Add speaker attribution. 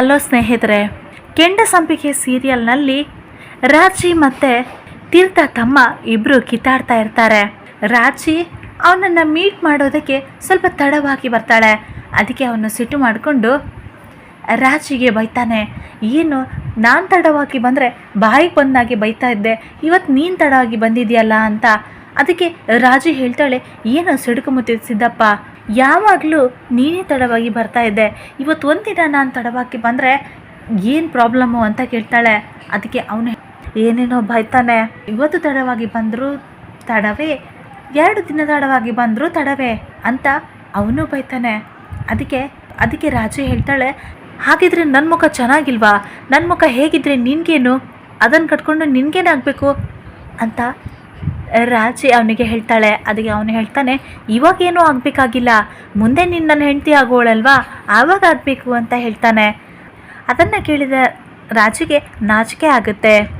Speaker 1: Hello ಸ್ನೇಹಿತರೆ, ಕೆಂಡ ಸಂಪಿಗೆ ಸೀರಿಯಲ್ನಲ್ಲಿ ರಾಜಿ ಮತ್ತು ತೀರ್ಥ ತಮ್ಮ ಇಬ್ಬರು ಕಿತ್ತಾಡ್ತಾ ಇರ್ತಾರೆ. ರಾಜಿ ಅವನನ್ನು ಮೀಟ್ ಮಾಡೋದಕ್ಕೆ ಸ್ವಲ್ಪ ತಡವಾಗಿ ಬರ್ತಾಳೆ. ಅದಕ್ಕೆ ಅವನು ಸಿಟ್ಟು ಮಾಡಿಕೊಂಡು ರಾಜಿಗೆ ಬೈತಾನೆ. ಏನು, ನಾನು ತಡವಾಗಿ ಬಂದರೆ ಬಾಯಿಗೆ ಬಂದಾಗೆ ಬೈತಾ ಇದ್ದೆ. ಇವತ್ತು ನೀನು ತಡವಾಗಿ ಬಂದಿದೆಯಲ್ಲ ಅಂತ ಅದಕ್ಕೆ ರಾಜಿ ಹೇಳ್ತಾಳೆ, ಏನೋ ಸಿಡುಕು ಮುತ್ತಿ ಸಿದ್ದಪ್ಪ, ಯಾವಾಗಲೂ ನೀನೇ ತಡವಾಗಿ ಬರ್ತಾ ಇದ್ದೆ. ಇವತ್ತು ಒಂದಿನ ನಾನು ತಡವಾಗಿ ಬಂದರೆ ಏನು ಪ್ರಾಬ್ಲಮ್ಮು ಅಂತ ಕೇಳ್ತಾಳೆ. ಅದಕ್ಕೆ ಅವನು ಏನೇನೋ ಬೈತಾನೆ. ಇವತ್ತು ತಡವಾಗಿ ಬಂದರೂ ತಡವೇ, ಎರಡು ದಿನ ತಡವಾಗಿ ಬಂದರೂ ತಡವೇ ಅಂತ ಅವನು ಬೈತಾನೆ. ಅದಕ್ಕೆ ಅದಕ್ಕೆ ರಾಜು ಹೇಳ್ತಾಳೆ, ಹಾಗಿದ್ರೆ ನನ್ನ ಮುಖ ಚೆನ್ನಾಗಿಲ್ವಾ? ನನ್ನ ಮುಖ ಹೇಗಿದ್ರೆ ನಿನಗೇನು? ಅದನ್ನು ಕಟ್ಕೊಂಡು ನಿನಗೇನಾಗಬೇಕು? ಅಂತ ರಾಜಿ ಅವನಿಗೆ ಹೇಳ್ತಾಳೆ, ಅದಕ್ಕೆ ಅವನು ಹೇಳ್ತಾನೆ ಇವಾಗೇನೂ ಆಗಬೇಕಾಗಿಲ್ಲ. ಮುಂದೆ ನಿನ್ನ ನನ್ನ ಹೆಂಡತಿ ಆಗೋಳಲ್ವಾ? ಆವಾಗ ಆಗಬೇಕು ಅಂತ ಹೇಳ್ತಾನೆ. ಅದನ್ನು ಕೇಳಿದ ರಾಜಿಗೆ ನಾಚಿಕೆ ಆಗುತ್ತೆ.